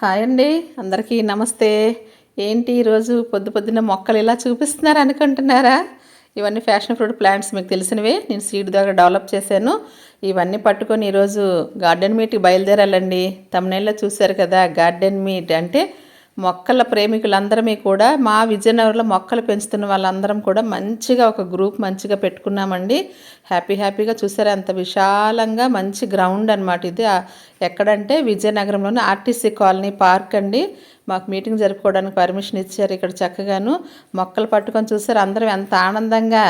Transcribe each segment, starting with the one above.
Hi అండి అందరికీ నమస్తే. ఏంటి ఈరోజు పొద్దు పొద్దున్న మొక్కలు ఇలా చూపిస్తున్నారు అనుకుంటున్నారా? ఇవన్నీ ఫ్యాషన్ ఫ్రూట్ ప్లాంట్స్ మీకు తెలిసినవే. నేను సీడ్ దగ్గర డెవలప్ చేశాను. ఇవన్నీ పట్టుకొని ఈరోజు గార్డెన్ మీట్కి బయలుదేరాలండి. తమిళలో చూశారు కదా గార్డెన్ మీట్ అంటే మొక్కల ప్రేమికులందరమీ కూడా మా విజయనగరంలో మొక్కలు పెంచుతున్న వాళ్ళందరం కూడా మంచిగా ఒక గ్రూప్ మంచిగా పెట్టుకున్నామండి. హ్యాపీ హ్యాపీగా చూసారా. అంత విశాలంగా మంచి గ్రౌండ్ అనమాట ఇది. ఎక్కడంటే విజయనగరంలోని ఆర్టీసీ కాలనీ పార్క్ అండి. మాకు మీటింగ్ జరుపుకోవడానికి పర్మిషన్ ఇచ్చారు ఇక్కడ చక్కగాను. మొక్కలు పట్టుకొని చూసారు. అందరం ఎంత ఆనందంగా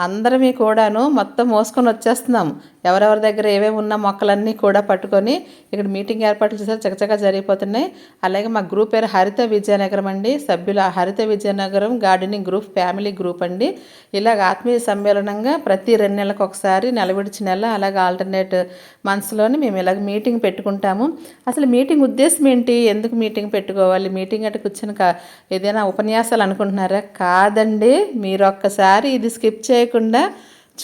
అందరమీ కూడాను మొత్తం మోసుకొని వచ్చేస్తున్నాం. ఎవరెవరి దగ్గర ఏవేవి ఉన్న మొక్కలన్నీ కూడా పట్టుకొని ఇక్కడ మీటింగ్ ఏర్పాట్లు చేశారు. చకచకా జరిగిపోతున్నాయి. అలాగే మా గ్రూప్ పేరు హరిత విజయనగరం అండి. సభ్యుల Haritha Vizianagaram gardening group family group అండి. ఇలాగ ఆత్మీయ సమ్మేళనంగా ప్రతి రెండు నెలలకు ఒకసారి నెలవిడిచి నెల అలాగే ఆల్టర్నేట్ మంత్స్లోని మేము ఇలాగ మీటింగ్ పెట్టుకుంటాము. అసలు మీటింగ్ ఉద్దేశం ఏంటి? ఎందుకు మీటింగ్ పెట్టుకోవాలి? మీటింగ్ అంటే కూర్చొని కా- ఏదైనా ఉపన్యాసాలు అనుకుంటున్నారా? కాదండి. మీరు ఒక్కసారి ఇది స్కిప్ చేయకుండా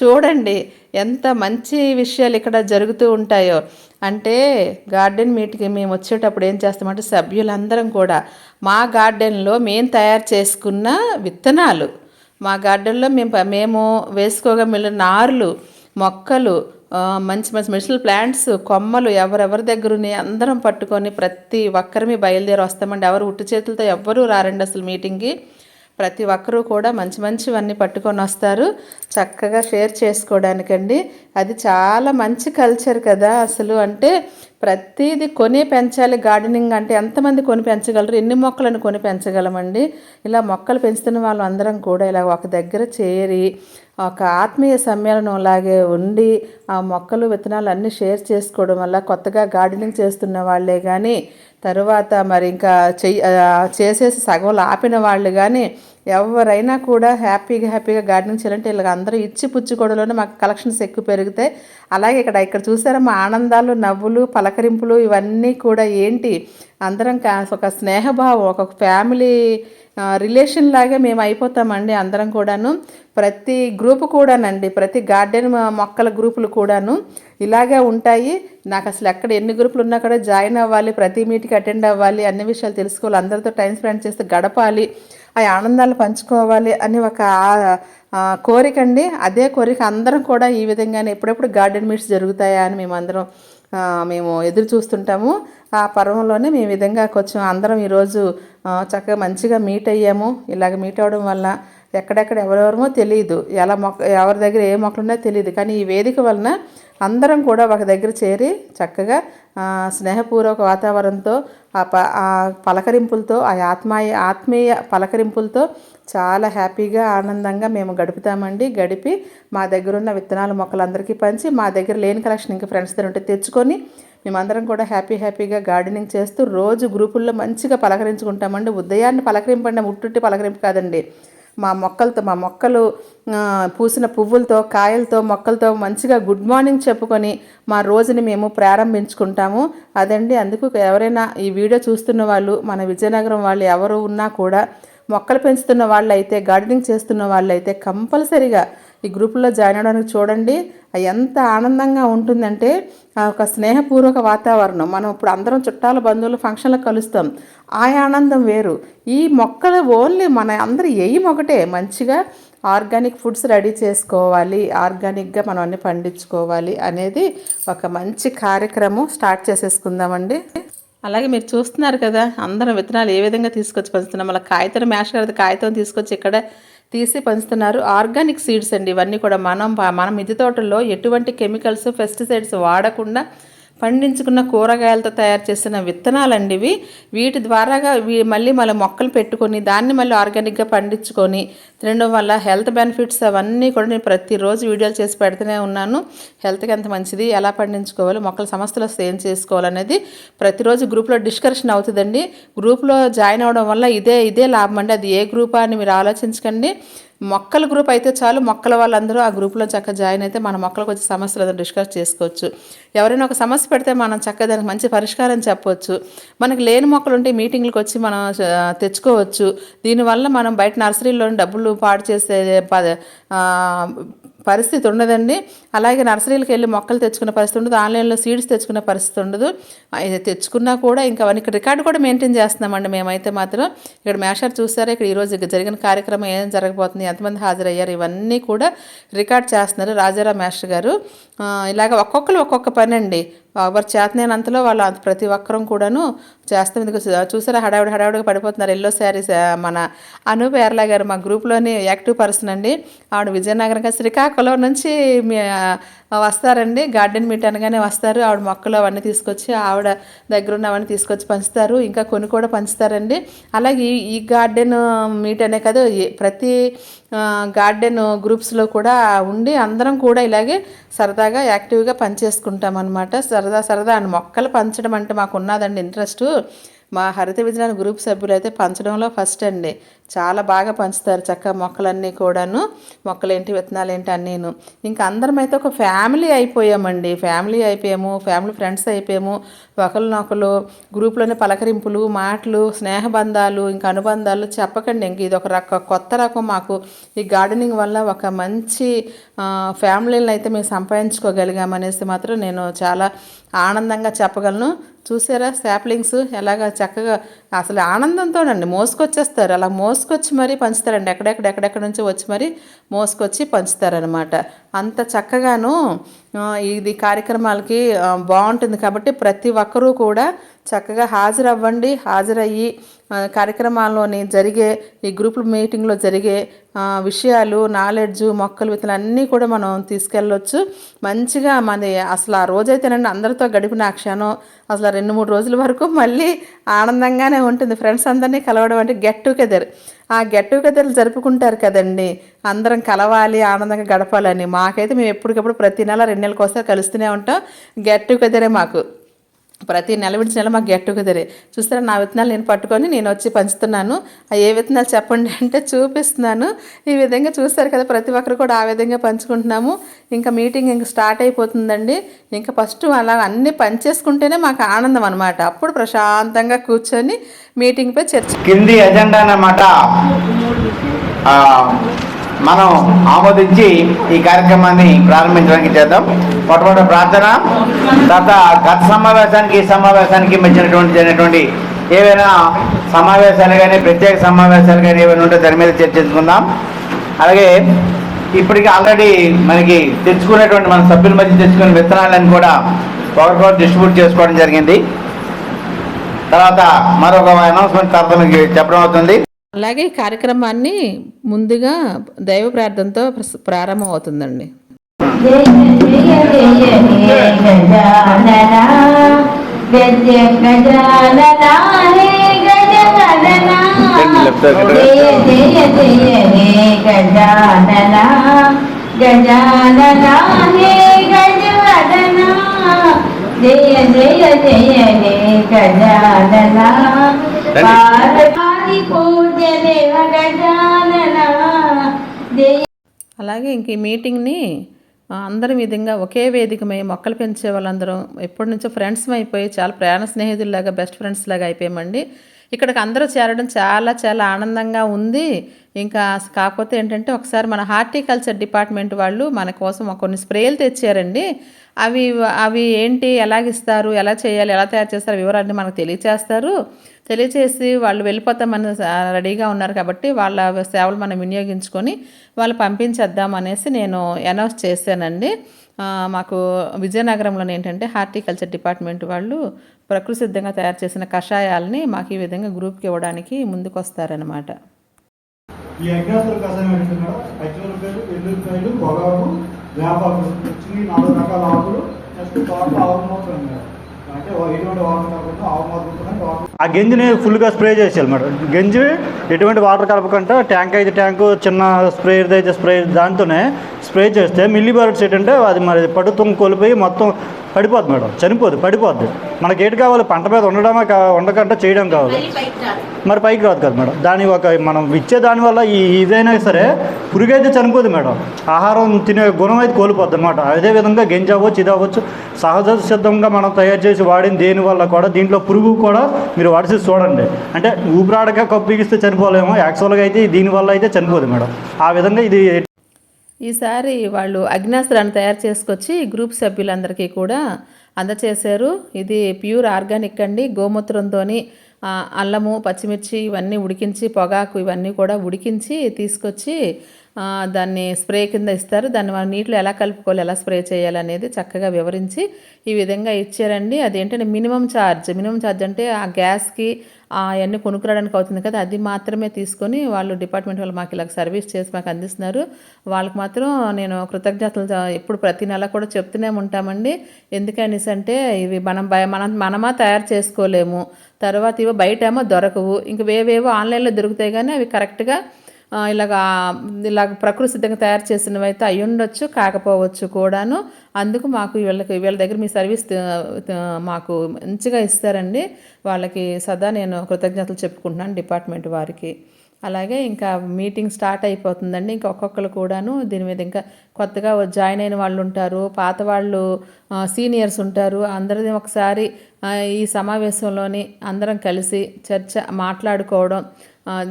చూడండి ఎంత మంచి విషయాలు ఇక్కడ జరుగుతూ ఉంటాయో. అంటే గార్డెన్ మీట్కి మేము వచ్చేటప్పుడు ఏం చేస్తామంటే సభ్యులందరం కూడా మా గార్డెన్లో మేము తయారు చేసుకున్న విత్తనాలు. మా గార్డెన్లో మేము మేము వేసుకోగా మిగిలిన నార్లు మొక్కలు మంచి మంచి మెడిసినల్ ప్లాంట్స్ కొమ్మలు ఎవరెవరి దగ్గర అందరం పట్టుకొని ప్రతి ఒక్కరిమి బయలుదేరి వస్తామండి. ఎవరు ఉట్టు చేతులతో ఎవ్వరూ రారండి అసలు మీటింగ్కి. ప్రతి ఒక్కరూ కూడా మంచి మంచివన్నీ పట్టుకొని వస్తారు. చక్కగా షేర్ చేసుకోవడానికండి. అది చాలా మంచి కల్చర్ కదా అసలు. అంటే ప్రతిదీ కొని పెంచాలి. గార్డెనింగ్ అంటే ఎంతమంది కొని పెంచగలరు? ఎన్ని మొక్కలను కొని పెంచగలమండి? ఇలా మొక్కలు పెంచుతున్న వాళ్ళందరం కూడా ఇలా ఒక దగ్గర చేరి ఒక ఆత్మీయ సమ్మేళనం లాగే ఉండి ఆ మొక్కలు విత్తనాలు అన్నీ షేర్ చేసుకోవడం వల్ల కొత్తగా గార్డెనింగ్ చేస్తున్న వాళ్ళే కానీ తరువాత మరి ఇంకా చేసేసి సగంలో ఆపిన వాళ్ళు కానీ ఎవరైనా కూడా హ్యాపీగా హ్యాపీగా గార్డెనింగ్ చేయాలంటే ఇలా అందరూ ఇచ్చి పుచ్చుకోవడంలోనే మాకు కలెక్షన్స్ ఎక్కువ పెరుగుతాయి అలాగే ఇక్కడ ఇక్కడ చూసారా మా ఆనందాలు నవ్వులు పలకరింపులు ఇవన్నీ కూడా ఏంటి? అందరం ఒక స్నేహభావం ఒక ఫ్యామిలీ రిలేషన్ లాగే మేము అయిపోతామండి అందరం కూడాను. ప్రతి గ్రూప్ కూడానండి ప్రతి గార్డెన్ మొక్కల గ్రూపులు కూడాను ఇలాగే ఉంటాయి. నాకు అసలు ఎక్కడ ఎన్ని గ్రూపులు ఉన్నా కూడా జాయిన్ అవ్వాలి ప్రతి మీటింగ్కి అటెండ్ అవ్వాలి అన్ని విషయాలు తెలుసుకోవాలి అందరితో టైం స్పెండ్ చేస్తే గడపాలి. ఆ ఆనందాలు పంచుకోవాలి అని ఒక కోరిక అండి. అదే కోరిక అందరం కూడా ఈ విధంగానే ఎప్పుడెప్పుడు గార్డెన్ మీట్స్ జరుగుతాయా అని మేమందరం మేము ఎదురు చూస్తుంటాము. ఆ పర్వంలోనే మేము విధంగా కొంచెం అందరం ఈరోజు చక్కగా మంచిగా మీట్ అయ్యాము. ఇలాగ మీట్ అవ్వడం వల్ల ఎక్కడెక్కడ ఎవరెవరమో తెలియదు ఎలా మొక్క ఎవరి దగ్గర ఏ మొక్కలు తెలియదు కానీ ఈ వేదిక వలన అందరం కూడా ఒక దగ్గర చేరి చక్కగా స్నేహపూర్వక వాతావరణంతో ఆ ప ఆ పలకరింపులతో ఆ ఆత్మాయ ఆత్మీయ పలకరింపులతో చాలా హ్యాపీగా ఆనందంగా మేము గడుపుతామండి. గడిపి మా దగ్గర ఉన్న విత్తనాల మొక్కలందరికీ పంచి మా దగ్గర లేని కలెక్షన్ ఇంకా ఫ్రెండ్స్ దగ్గర ఉంటే తెచ్చుకొని మేమందరం కూడా హ్యాపీ హ్యాపీగా గార్డెనింగ్ చేస్తూ రోజు గ్రూపుల్లో మంచిగా పలకరించుకుంటామండి. ఉదయాన్నే పలకరింపండి ముట్టుట్టి పలకరింపు కాదండి. మా మొక్కలతో మా మొక్కలు పూసిన పువ్వులతో కాయలతో మొక్కలతో మంచిగా గుడ్ మార్నింగ్ చెప్పుకొని మా రోజుని మేము ప్రారంభించుకుంటాము. అదండి అందుకు ఎవరైనా ఈ వీడియో చూస్తున్న వాళ్ళు మన విజయనగరం వాళ్ళు ఎవరు ఉన్నా కూడా మొక్కలు పెంచుతున్న వాళ్ళైతే గార్డెనింగ్ చేస్తున్న వాళ్ళైతే కంపల్సరిగా ఈ గ్రూపుల్లో జాయిన్ అవ్వడానికి చూడండి. అది ఎంత ఆనందంగా ఉంటుందంటే ఆ ఒక స్నేహపూర్వక వాతావరణం. మనం ఇప్పుడు అందరం చుట్టాల బంధువులు ఫంక్షన్లకు కలుస్తాం. ఆ ఆనందం వేరు. ఈ మొక్కలు ఓన్లీ మన అందరి ఎయిమ్ ఒకటే. మంచిగా ఆర్గానిక్ ఫుడ్స్ రెడీ చేసుకోవాలి. ఆర్గానిక్గా మనం అన్ని పండించుకోవాలి అనేది ఒక మంచి కార్యక్రమం స్టార్ట్ చేసేసుకుందామండి. అలాగే మీరు చూస్తున్నారు కదా అందరం విత్తనాలు ఏ విధంగా తీసుకొచ్చి పంచుతున్నాం. అలా కాగితం మ్యాష్ కాగితం తీసుకొచ్చి ఇక్కడ తీసి పంచుతున్నారు. ఆర్గానిక్ సీడ్స్ అండి ఇవన్నీ కూడా. మనం మన మిద్దె తోటల్లో ఎటువంటి కెమికల్స్ పెస్టిసైడ్స్ వాడకుండా పండించుకున్న కూరగాయలతో తయారు చేసిన విత్తనాలండి ఇవి వీటి ద్వారాగా వీ- మళ్ళీ మళ్ళీ మొక్కలు పెట్టుకొని దాన్ని మళ్ళీ ఆర్గానిక్గా పండించుకొని తినడం వల్ల హెల్త్ బెనిఫిట్స్ అవన్నీ కూడా నేను ప్రతిరోజు వీడియోలు చేసి పెడుతూనే ఉన్నాను. హెల్త్కి ఎంత మంచిది ఎలా పండించుకోవాలి మొక్కల సమస్యలు వస్తే ఏం చేసుకోవాలనేది ప్రతిరోజు గ్రూప్లో డిస్కషన్ అవుతుందండి. గ్రూప్లో జాయిన్ అవ్వడం వల్ల ఇదే ఇదే లాభం అండి అది ఏ గ్రూపా అని మీరు ఆలోచించకండి. మొక్కల గ్రూప్ అయితే చాలు. మొక్కల వాళ్ళందరూ ఆ గ్రూప్లో చక్కగా జాయిన్ అయితే మన మొక్కలకు వచ్చే సమస్యలు ఏదైనా డిస్కస్ చేసుకోవచ్చు. ఎవరైనా ఒక సమస్య పెడితే మనం చక్కగా దానికి మంచి పరిష్కారం చెప్పవచ్చు మనకి లేని మొక్కలు ఉంటే మీటింగ్లకు వచ్చి మనం తెచ్చుకోవచ్చు. దీనివల్ల మనం బయట నర్సరీలో డబ్బులు పాడు చేసే ప- పరిస్థితి ఉండదండి. అలాగే నర్సరీలకు వెళ్ళి మొక్కలు తెచ్చుకునే పరిస్థితి ఉండదు. ఆన్లైన్లో సీడ్స్ తెచ్చుకునే పరిస్థితి ఉండదు. తెచ్చుకున్నా కూడా ఇంకా అవన్నీ ఇక్కడ రికార్డు కూడా మెయింటైన్ చేస్తున్నామండి మేమైతే మాత్రం. ఇక్కడ మేషార్ చూసారా? ఇక్కడ ఈరోజు జరిగిన కార్యక్రమం ఏం జరగబోతుంది? ఎంతమంది హాజరయ్యారు? ఇవన్నీ కూడా రికార్డ్ చేస్తున్నారు రాజారాం మేషర్ గారు. ఇలాగ ఒక్కొక్కరు ఒక్కొక్క పని అండి ఎవరు చేతనేనంతలో వాళ్ళు అంత ప్రతి ఒక్కరం కూడాను చేస్తాం. ఎందుకు చూసారా? హడావిడి హడావిడిగా పడిపోతున్నారు. ఎల్లో శారీస్ మన అను పేర్లా గారు మా గ్రూప్లోని యాక్టివ్ పర్సన్ అండి. ఆవిడ విజయనగరం శ్రీకాకుళం నుంచి వస్తారండి. గార్డెన్ మీట్ అనగానే వస్తారు. ఆవిడ మొక్కలు అవన్నీ తీసుకొచ్చి ఆవిడ దగ్గర ఉన్నవన్నీ తీసుకొచ్చి పంచుతారు. ఇంకా కొన్ని కూడా పంచుతారండి. అలాగే ఈ- ఈ గార్డెన్ మీట్ అనే కదా ప్రతి గార్డెన్ గ్రూప్స్లో కూడా ఉండి అందరం కూడా ఇలాగే సరదాగా యాక్టివ్గా పనిచేసుకుంటాం అనమాట సరదా సరదా అని మొక్కలు పంచడం అంటే మాకు ఉన్నదండి ఇంట్రెస్ట్. మా హరిత విజయాన్ని గ్రూప్ సభ్యులు అయితే పంచడంలో ఫస్ట్ అండి. చాలా బాగా పంచుతారు చక్కగా మొక్కలన్నీ కూడాను. మొక్కలేంటి విత్తనాలు ఏంటి అన్నీను. ఇంకా అందరం అయితే ఒక ఫ్యామిలీ అయిపోయామండి. ఫ్యామిలీ అయిపోయాము ఫ్యామిలీ ఫ్రెండ్స్ అయిపోయాము. ఒకరినొకరు గ్రూప్లోనే పలకరింపులు మాటలు స్నేహబంధాలు ఇంకా అనుబంధాలు చెప్పకండి. ఇంక ఇది ఒక రక కొత్త రకం మాకు. ఈ గార్డెనింగ్ వల్ల ఒక మంచి ఫ్యామిలీని అయితే మేము సంపాదించుకోగలిగామనేసి మాత్రం నేను చాలా ఆనందంగా చెప్పగలను. చూసారా శాప్లింగ్స్? ఎలాగ చక్కగా అసలు ఆనందంతోనండి. మోసుకొచ్చేస్తారు. అలా మోసుకొచ్చి మరీ పంచుతారండి. ఎక్కడెక్కడ ఎక్కడెక్కడ నుంచి వచ్చి మరీ మోసుకొచ్చి పంచుతారనమాట అంత చక్కగాను ఇది కార్యక్రమాలకి బాగుంటుంది. కాబట్టి ప్రతి ఒక్కరూ కూడా చక్కగా హాజరవ్వండి హాజరయ్యి కార్యక్రమాల్లోని జరిగే ఈ గ్రూప్ మీటింగ్లో జరిగే విషయాలు నాలెడ్జ్ మొక్కలు విత్తనాలు అన్నీ కూడా మనం తీసుకెళ్ళొచ్చు. మంచిగా మన అసలు ఆ రోజైతేనండి అందరితో గడిపిన ఆ క్షణం. అసలు రెండు మూడు రోజుల వరకు మళ్ళీ ఆనందంగానే ఉంటుంది. ఫ్రెండ్స్ అందరినీ కలవడం అంటే గెట్ టుగెదర్ ఆ గెట్ టుగెదర్లు జరుపుకుంటారు కదండి. అందరం కలవాలి ఆనందంగా గడపాలని. మాకైతే మేము ఎప్పటికప్పుడు ప్రతి నెల రెండు నెలలకు ఒకసారి కలుస్తూనే ఉంటాం. గెట్ టుగెదరే మాకు. ప్రతి నెల విడిచి నెల మాకు గెట్ టుగెదరే. చూస్తారా నా విత్తనాలు నేను పట్టుకొని నేను వచ్చి పంచుతున్నాను. ఆ ఏ విత్తనాలు చెప్పండి అంటే చూపిస్తున్నాను. ఈ విధంగా చూస్తారు కదా ప్రతి ఒక్కరు కూడా ఆ విధంగా పంచుకుంటున్నాము. ఇంకా మీటింగ్ ఇంకా స్టార్ట్ అయిపోతుందండి. ఇంకా ఫస్ట్ అలా అన్నీ పంచేసుకుంటేనే మాకు ఆనందం అనమాట అప్పుడు ప్రశాంతంగా కూర్చొని మీటింగ్పై చర్చ కింది ఎజెండా అన్నమాట. మనం ఆమోదించి ఈ కార్యక్రమాన్ని ప్రారంభించడానికి చేద్దాం. మొట్టమొదటి ప్రార్థన తర్వాత గత సమావేశానికి ఈ సమావేశానికి మధ్యనటువంటి జరిగినటువంటి ఏవైనా సమావేశాలు కానీ ప్రత్యేక సమావేశాలు కానీ ఏమైనా ఉంటే దాని మీద చర్చించుకుందాం అలాగే ఇప్పటికి ఆల్రెడీ మనకి తెచ్చుకున్నటువంటి మన సభ్యుల మధ్య తెచ్చుకున్న విత్తనాలను కూడా ఒకరికొకరు డిస్ట్రిబ్యూట్ చేసుకోవడం జరిగింది. తర్వాత మరొక అనౌన్స్మెంట్ తర్వాత మీకు చెప్పడం అవుతుంది. అలాగే ఈ కార్యక్రమాన్ని ముందుగా దైవ ప్రార్థనతో ప్రారంభమవుతుందండి ప్రారంభం అవుతుందండి జయ జయ జయ హే గజానన పో హే గజానన జయ జయ జయ హే గజానన గజానన హే గజానన జయ జయ జయ హే గజానన పార్వతి పూజ దేవ గజానన జయ అలాగే ఇంక ఈ మీటింగ్ని అందరి అందరం విధంగా ఒకే వేదికమై మొక్కలు పెంచే వాళ్ళందరం ఎప్పటి నుంచో ఫ్రెండ్స్ అయిపోయి చాలా ప్రయాణ స్నేహితుల్లాగా బెస్ట్ ఫ్రెండ్స్ లాగా అయిపోయామండి. ఇక్కడికి అందరూ చేరడం చాలా చాలా ఆనందంగా ఉంది. ఇంకా కాకపోతే ఏంటంటే ఒకసారి మన హార్టికల్చర్ డిపార్ట్మెంట్ వాళ్ళు మన కోసం కొన్ని స్ప్రేలు తెచ్చారండి. అవి అవి ఏంటి ఎలాగిస్తారు ఎలా చేయాలి ఎలా తయారు చేస్తారు వివరాన్ని మనకు తెలియచేస్తారు. తెలియచేసి వాళ్ళు వెళ్ళిపోతామని రెడీగా ఉన్నారు కాబట్టి వాళ్ళ సేవలు మనం వినియోగించుకొని వాళ్ళు పంపించేద్దాం అనేసి నేను అనౌన్స్ చేశానండి. మాకు విజయనగరంలోనే ఏంటంటే హార్టికల్చర్ డిపార్ట్మెంట్ వాళ్ళు ప్రకృతి సిద్ధంగా తయారు చేసిన కషాయాలని మాకు ఈ విధంగా గ్రూప్కి ఇవ్వడానికి ముందుకొస్తారనమాట ఈ అజ్ఞాతుల కషాయం ఏంటంటే పచ్చిమిరపకాయలు ఎల్లుల్లిపాయలు పొగాకు వేపాకు వచ్చింది నాలుగు రకాల ఆకులు నెక్స్ట్ తోట ఆవు మూత అంటే ఎటువంటి వాటర్ కాకుండా ఆవు మూత ఆ గంజిని ఫుల్గా స్ప్రే చేసేయాలి మేడం. గంజి ఎటువంటి వాటర్ కలపకుండా ట్యాంక్ అయితే ట్యాంకు చిన్న స్ప్రే అయితే స్ప్రే దాంతోనే స్ప్రే చేస్తే మిల్లీ బర్డ్స్ ఏంటంటే అది మరి పడుతుంది కోల్పోయి మొత్తం పడిపోద్ది మేడం చనిపోద్ది పడిపోద్ది. మనకి ఏంటి కావాలి పంట మీద ఉండడమే కా ఉండకుండా చేయడం కావాలి. మరి పైకి రాదు కదా మేడం. దాని ఒక మనం ఇచ్చే దాని వల్ల ఈ ఇదైనా సరే పురుగు అయితే చనిపోదు మేడం. ఆహారం తినే గుణం అయితే కోల్పోద్ది అనమాట అదేవిధంగా గంజి అవ్వచ్చు ఇది అవ్వచ్చు. సహజ సిద్ధంగా మనం తయారు చేసి వాడిన దేని వల్ల కూడా దీంట్లో పురుగు కూడా మీరు వాడిసి చూడండి. అంటే ఊపిరాడక కప్పు బిగిస్తే చనిపోలేమో యాక్చువల్గా అయితే దీని వల్ల అయితే చనిపోదు మేడం. ఆ విధంగా ఇది ఈసారి వాళ్ళు అగ్నాస్త్రాన్ని తయారు చేసుకొచ్చి గ్రూప్ సభ్యులందరికీ కూడా అందచేశారు. ఇది ప్యూర్ ఆర్గానిక్ అండి. గోమూత్రంతో అల్లము పచ్చిమిర్చి ఇవన్నీ ఉడికించి పొగాకు ఇవన్నీ కూడా ఉడికించి తీసుకొచ్చి దాన్ని స్ప్రే కింద ఇస్తారు. దాన్ని మనం నీటిలో ఎలా కలుపుకోవాలి ఎలా స్ప్రే చేయాలి అనేది చక్కగా వివరించి ఈ విధంగా ఇచ్చారండి. అదేంటంటే మినిమం ఛార్జ్ మినిమం ఛార్జ్ అంటే ఆ గ్యాస్కి అవన్నీ కొనుక్కురావడానికి అవుతుంది కదా అది మాత్రమే తీసుకొని వాళ్ళు డిపార్ట్మెంట్ వాళ్ళు మాకు ఇలా సర్వీస్ చేసి మాకు అందిస్తున్నారు. వాళ్ళకి మాత్రం నేను కృతజ్ఞతలు ఎప్పుడు ప్రతి నెల కూడా చెప్తూనే ఉంటామండి. ఎందుకనేసి అంటే ఇవి మనం బయ- మనం మనమా తయారు చేసుకోలేము. తర్వాత ఇవి బయట ఏమో దొరకవు. ఇంక వేవేవో ఆన్లైన్లో దొరుకుతాయి కానీ అవి కరెక్ట్గా ఇలాగా ఇలాగ ప్రకృతి సిద్ధంగా తయారు చేసినవి అయితే అయి ఉండొచ్చు కాకపోవచ్చు కూడాను. అందుకు మాకు వీళ్ళకి వీళ్ళ దగ్గర మీ సర్వీస్ మాకు మంచిగా ఇస్తారండి. వాళ్ళకి సదా నేను కృతజ్ఞతలు చెప్పుకుంటున్నాను డిపార్ట్మెంట్ వారికి. అలాగే ఇంకా మీటింగ్ స్టార్ట్ అయిపోతుందండి. ఇంకా ఒక్కొక్కరు కూడాను దీని మీద ఇంకా కొత్తగా జాయిన్ అయిన వాళ్ళు ఉంటారు పాత వాళ్ళు సీనియర్స్ ఉంటారు. అందరిది ఒకసారి ఈ సమావేశంలోని అందరం కలిసి చర్చ మాట్లాడుకోవడం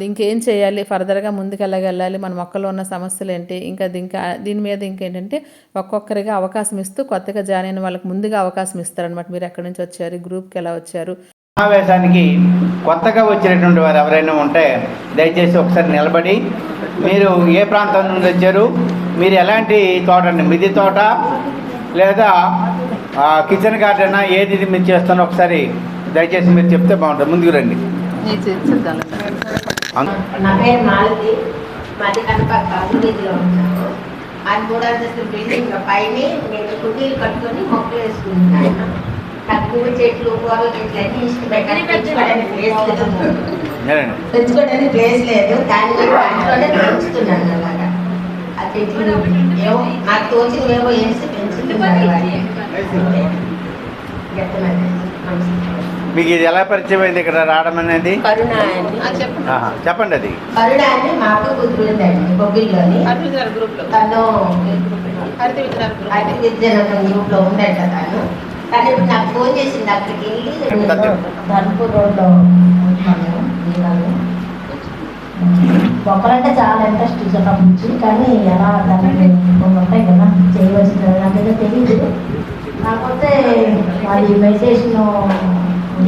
ఇంకేం చేయాలి? ఫర్దర్గా ముందుకు ఎలాగెళ్ళాలి మన మొక్కలో ఉన్న సమస్యలు ఏంటి ఇంకా అది ఇంకా దీని మీద ఇంకేంటంటే ఒక్కొక్కరిగా అవకాశం ఇస్తూ కొత్తగా జాయిన్ అయిన వాళ్ళకి ముందుగా అవకాశం ఇస్తారనమాట మీరు ఎక్కడి నుంచి వచ్చారు? గ్రూప్కి ఎలా వచ్చారు? సమావేశానికి కొత్తగా వచ్చినటువంటి వారు ఎవరైనా ఉంటే దయచేసి ఒకసారి నిలబడి మీరు ఏ ప్రాంతం నుండి వచ్చారు? మీరు ఎలాంటి తోటని మిది తోట లేదా ఆ, కిచెన్ గార్డెనా? ఏది ఇది మీరు చేస్తానో ఒకసారి దయచేసి మీరు చెప్తే బాగుంటుంది. ముందుకు రండి. నా పేరు మాలతి మాది కనపక్క అభివృద్ధిలో ఉంటాను అది కూడా అంతస్తు బిల్డింగ్ పైన నేను కుండీలు కట్టుకొని మొక్కలు వేసుకుంటున్నాను నాకు పువ్వు చెట్లు కూరల చెట్లు అన్ని ఇష్టం పెంచుకోవడానికి ప్లేస్ లేదు. పెంచుకోవడానికి ప్లేస్ లేదు కానీ నేను దాంట్లోనే పెంచుతున్నాను అలాగా ఏమో నాకు తోచినవేమో వేసి పెంచుతున్నాను మీకు ఇది ఎలా పరిచయం అయింది ఇక్కడ రావడం అనేది? కరుణ అని ఆహా, చెప్పండి అది. కరుణ అని మా అక్క కూతురు ఉందండి బొబ్బిల్లోని తను అతి విద్యానగరం గ్రూప్లో. ఉందంట తను. ఇప్పుడు నాకు ఫోన్ చేసింది అక్కడికి వెళ్ళి. ధర్మపూర్ రోడ్లో ఉంటున్నాను వీళ్ళని. మొక్కలంటే చాలా ఇంట్రెస్ట్ చిన్నప్పటి నుంచి కానీ ఎలా దానికి కొన్ని ఉంటాయి కదా చేయవలసిన నాకైతే తెలియదు కాకపోతే అది మెడిటేషన్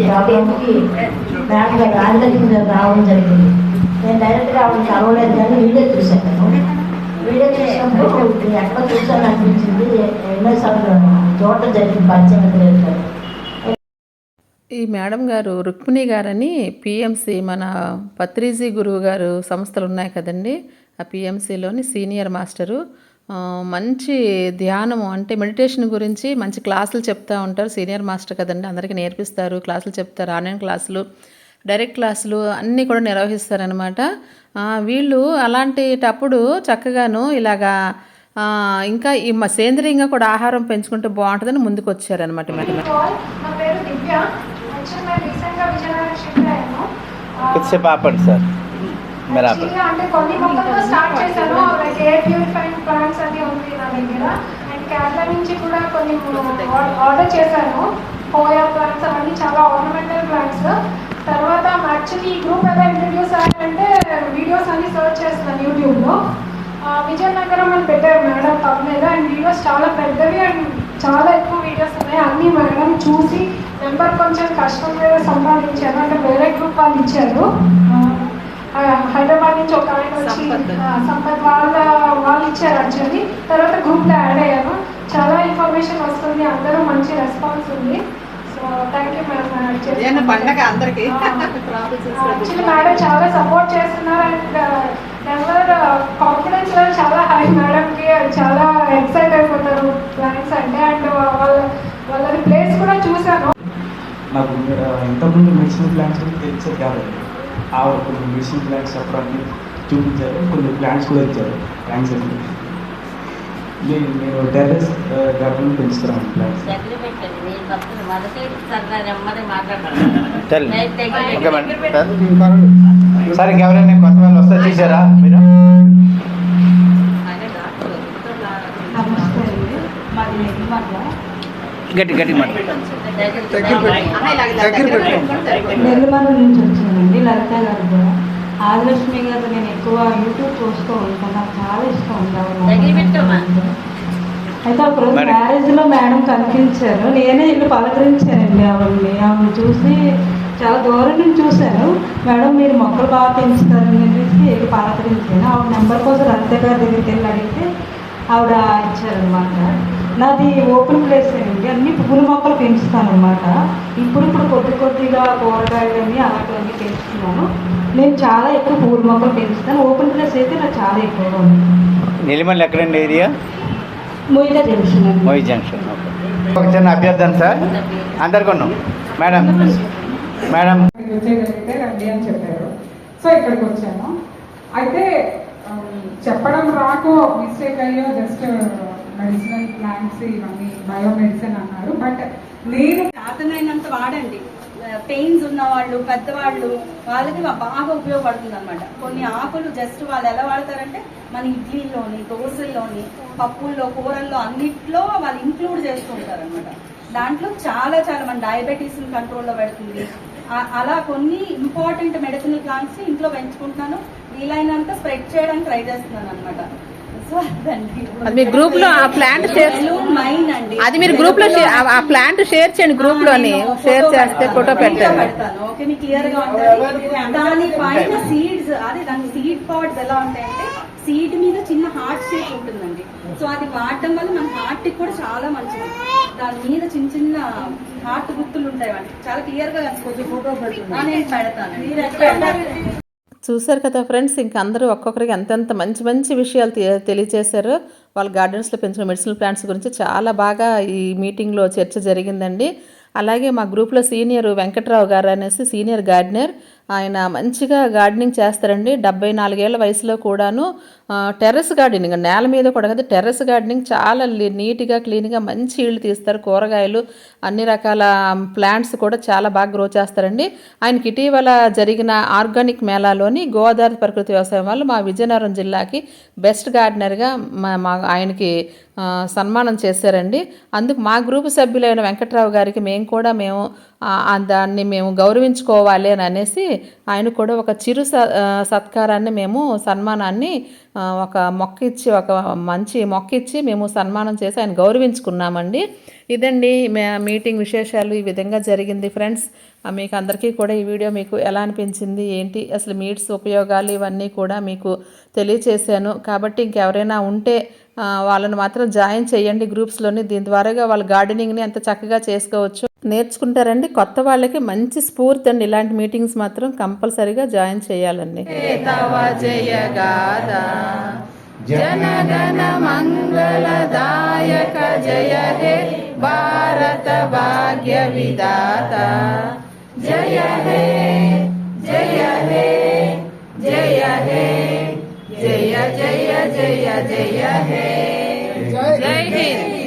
ప్రాబ్లంకి మేడం గారు రాజలక్ష్మి రావడం జరిగింది నేను డైరెక్ట్గా ఆవిడ కలవలేదు కానీ వీడియో చూశాను వీడియో చూసినప్పుడు ఎక్కడ చూసాను అనిపించింది ఎన్నోసార్లు చూడటం జరిగింది పంచాయతీ ఈ మేడం గారు రుక్మిణి గారని పిఎంసి మన పత్రిజీ గురువు గారు సంస్థలు ఉన్నాయి కదండి. ఆ పిఎంసిలోని సీనియర్ మాస్టరు మంచి ధ్యానము అంటే మెడిటేషన్ గురించి మంచి క్లాసులు చెప్తూ ఉంటారు. సీనియర్ మాస్టర్ కదండి అందరికీ నేర్పిస్తారు. క్లాసులు చెప్తారు ఆన్లైన్ క్లాసులు డైరెక్ట్ క్లాసులు అన్నీ కూడా నిర్వహిస్తారనమాట ఆ, వీళ్ళు అలాంటిటప్పుడు చక్కగాను ఇలాగా ఆ, ఇంకా ఈ మ- సేంద్రియంగా కూడా ఆహారం పెంచుకుంటే బాగుంటుందని ముందుకు వచ్చారనమాట మేడం కొద్దిసేపు ఆపండి సార్. మీరు అంటే కొన్ని మొక్కలతో స్టార్ట్ చేశాను. లైక్ ఎయిర్ ప్యూరిఫైయింగ్ ప్లాంట్స్ అని ఉంది నా దగ్గర. అండ్ కేరళ నుంచి కూడా కొన్ని ఆర్డర్ చేశాను. హోయా ప్లాంట్స్ అవన్నీ చాలా ఆర్నమెంటల్ ప్లాంట్స్ తర్వాత యాక్చువల్లీ ఈ గ్రూప్ ఎలా ఇంట్రడ్యూస్ అయ్యారంటే వీడియోస్ అన్ని సర్చ్ చేస్తున్నాను యూట్యూబ్లో విజయనగరం అని పెట్టారు మేడం పబ్ మీద అండ్ వీడియోస్ చాలా పెద్దవి అండ్ చాలా ఎక్కువ వీడియోస్ ఉన్నాయి. అన్నీ మేడం చూసి నెంబర్ కొంచెం కష్టం మీద సంపాదించాను అంటే వేరే గ్రూప్ వాళ్ళు ఇచ్చారు. హైదరాబాద్ నుంచి ఒక ఆయన వచ్చి సంపత్. వాళ్ళ వాళ్ళు ఇచ్చారు యాక్చువల్లీ తర్వాత గ్రూప్లో యాడ్ అయ్యాను. చాలా ఇన్ఫర్మేషన్ వస్తుంది అందరూ మంచి రెస్పాన్స్ ఉంది. సో థ్యాంక్ యూ మేడం పండగ అందరికీ? యాక్చువల్లీ మేడం చాలా సపోర్ట్ చేస్తున్నారు అండ్ నెవర్ కాన్ఫిడెన్స్ లెవెల్ చాలా హై మేడంకి చాలా ఎక్సైట్ అయిపోతారు ప్లాన్స్ అంటే. అండ్ వాళ్ళ వాళ్ళది ప్లేస్ కూడా చూశాను. నాకు ఇంతకుముందు మెడిసిన్ ప్లాంట్స్ కూడా తెలిసేది కాదండి ఆ కొన్ని మెడిసిన్ ప్లాంట్స్ చెప్పడానికి చూపించారు. కొన్ని ప్లాంట్స్ కూడా ఇచ్చారు. థ్యాంక్స్ అండి నేను నేను టెర్రస్ గార్డెన్ పెంచుతున్నాను ప్లాంట్స్. సార్ సార్ ఇంకెవరైనా కొత్త వాళ్ళు వస్తే చూసారా మీరు? గట్టి గట్టి మాట. నుంచి వచ్చానండి లలిత గారు కూడా ఆదిలక్ష్మి గారు నేను ఎక్కువ యూట్యూబ్ చూస్తూ ఉంటాను నాకు చాలా ఇష్టం ఉంటాను అయితే ఒకరోజు మేడం కనిపించారు నేనే ఇల్లు పలకరించానండి ఆవిడని ఆవిడని చూసి చాలా దూరం నుంచి చూశాను మేడం మీరు మొక్కలు బాగా పెంచుతారని చెప్పేసి వెళ్ళి పలకరించాను ఆవిడ నెంబర్ కోసం గారి దగ్గరికి వెళ్ళి అడిగితే ఆవిడ ఇచ్చారనమాట నాది ఓపెన్ ప్లేస్ అండి. అన్ని పువ్వుల మొక్కలు పెంచుతాను అనమాట ఇప్పుడు ఇప్పుడు కొద్ది కొద్దిగా కూరగాయలన్నీ అలాంటివన్నీ పెంచుతున్నాను. నేను చాలా ఎక్కువ పూల మొక్కలు పెంచుతాను. ఓపెన్ ప్లేస్ అయితే నాకు చాలా ఎక్కువగా ఉంది నెల్లిమల్లి ఎక్కడండి ఏరియా? మొయిలా జంక్షన్ అండి. మోయి జంక్షన్ ఒక చిన్న అభ్యర్థన సార్. అందరికీ ఉన్నాం. మేడం. మేడం. వచ్చేయగలిగితే రండి అని చెప్పారు. సో ఇక్కడికి వచ్చాను. అయితే చెప్పడం రాకో మిస్టేక్ అయ్యో జస్ట్ మెడిసినల్ ప్లాంట్స్ ఇవన్నీ బయోమెడిసిన్ అన్నారు. బట్ నేను అర్థమైనంత వాడండి. పెయిన్స్ ఉన్నవాళ్ళు పెద్దవాళ్ళు వాళ్ళకి బాగా ఉపయోగపడుతుంది అనమాట కొన్ని ఆకులు జస్ట్ వాళ్ళు ఎలా వాడతారంటే మన ఇడ్లీలోని దోశల్లోని పప్పుల్లో కూరల్లో అన్నిట్లో వాళ్ళు ఇంక్లూడ్ చేస్తుంటారు అనమాట దాంట్లో చాలా చాలా మన డయాబెటీస్ కంట్రోల్లో పెడుతుంది. అలా కొన్ని ఇంపార్టెంట్ మెడిసినల్ ప్లాంట్స్ ఇంట్లో పెంచుకుంటున్నాను. వీలైనంత స్ప్రెడ్ చేయడానికి ట్రై చేస్తున్నాను అనమాట అది మీ గ్రూప్లో ఆ ప్లాంట్ షేర్ మైన్ అండి అది మీరు గ్రూప్లో ఆ- ప్లాంట్ షేర్ చేయండి గ్రూప్లోని షేర్ చేస్తే ఫోటో పెట్టండి. పెడతాను ఓకే మీకు క్లియర్గా ఉంటుంది దాని పైన సీడ్స్ అదే దాని సీడ్ పాడ్స్ ఎలా ఉంటాయంటే సీడ్ మీద చిన్న హార్ట్ షేప్ ఉంటుందండి సో అది వాడడం వల్ల మన హార్ట్కి కూడా చాలా మంచిది. దాని మీద చిన్న చిన్న హార్ట్ గుర్తులు ఉంటాయి వాటికి చాలా క్లియర్గా కొంచెం ఫోటో నేను పెడతాను. చూశారు కదా ఫ్రెండ్స్ ఇంక అందరూ ఒక్కొక్కరికి ఎంతెంత మంచి మంచి విషయాలు తె- తెలియచేశారు వాళ్ళ గార్డెన్స్లో పెంచిన మెడిసినల్ ప్లాంట్స్ గురించి చాలా బాగా ఈ మీటింగ్లో చర్చ జరిగిందండి. అలాగే మా గ్రూప్లో సీనియర్ వెంకట్రావు గారు అనేసి సీనియర్ గార్డెనర్ ఆయన మంచిగా గార్డెనింగ్ చేస్తారండి. డెబ్బై నాలుగేళ్ళ వయసులో కూడాను టెర్రస్ గార్డెనింగ్ నేల మీద కూడా కదా టెర్రస్ గార్డెనింగ్ చాలా నీట్గా క్లీన్గా మంచి ఇళ్ళు తీస్తారు. కూరగాయలు అన్ని రకాల ప్లాంట్స్ కూడా చాలా బాగా గ్రో చేస్తారండి. ఆయనకి ఇటీవల జరిగిన ఆర్గానిక్ మేళాలోని గోదావరి ప్రకృతి వ్యవసాయం వల్ల మా విజయనగరం జిల్లాకి బెస్ట్ గార్డెనర్గా మా మా ఆయనకి సన్మానం చేశారండి. అందుకు మా గ్రూపు సభ్యులైన వెంకట్రావు గారికి మేము కూడా మేము దాన్ని మేము గౌరవించుకోవాలి అని అనేసి ఆయన కూడా ఒక చిరు సత్కారాన్ని మేము సన్మానాన్ని ఒక మొక్క ఇచ్చి ఒక మంచి మొక్క ఇచ్చి మేము సన్మానం చేసి ఆయన గౌరవించుకున్నామండి. ఇదండి మీటింగ్ విశేషాలు ఈ విధంగా జరిగింది. ఫ్రెండ్స్ మీకు అందరికీ కూడా ఈ వీడియో మీకు ఎలా అనిపించింది? ఏంటి? అసలు మీట్స్ ఉపయోగాలు ఇవన్నీ కూడా మీకు తెలియచేశాను. కాబట్టి ఇంకెవరైనా ఉంటే వాళ్ళని మాత్రం జాయిన్ చేయండి గ్రూప్స్లోని. దీని ద్వారాగా వాళ్ళ గార్డెనింగ్ని ఎంత చక్కగా చేసుకోవచ్చు. నేర్చుకుంటారండి. కొత్త వాళ్ళకి మంచి స్ఫూర్తి అండి. ఇలాంటి మీటింగ్స్ మాత్రం కంపల్సరీగా జాయిన్ చేయాలండి. జనగణ మంగళదాయక జయ హే భారత భాగ్య విదాత జయ హే జయ హే జయ హే జయ జయ జయ జయ హే. జై హింద్.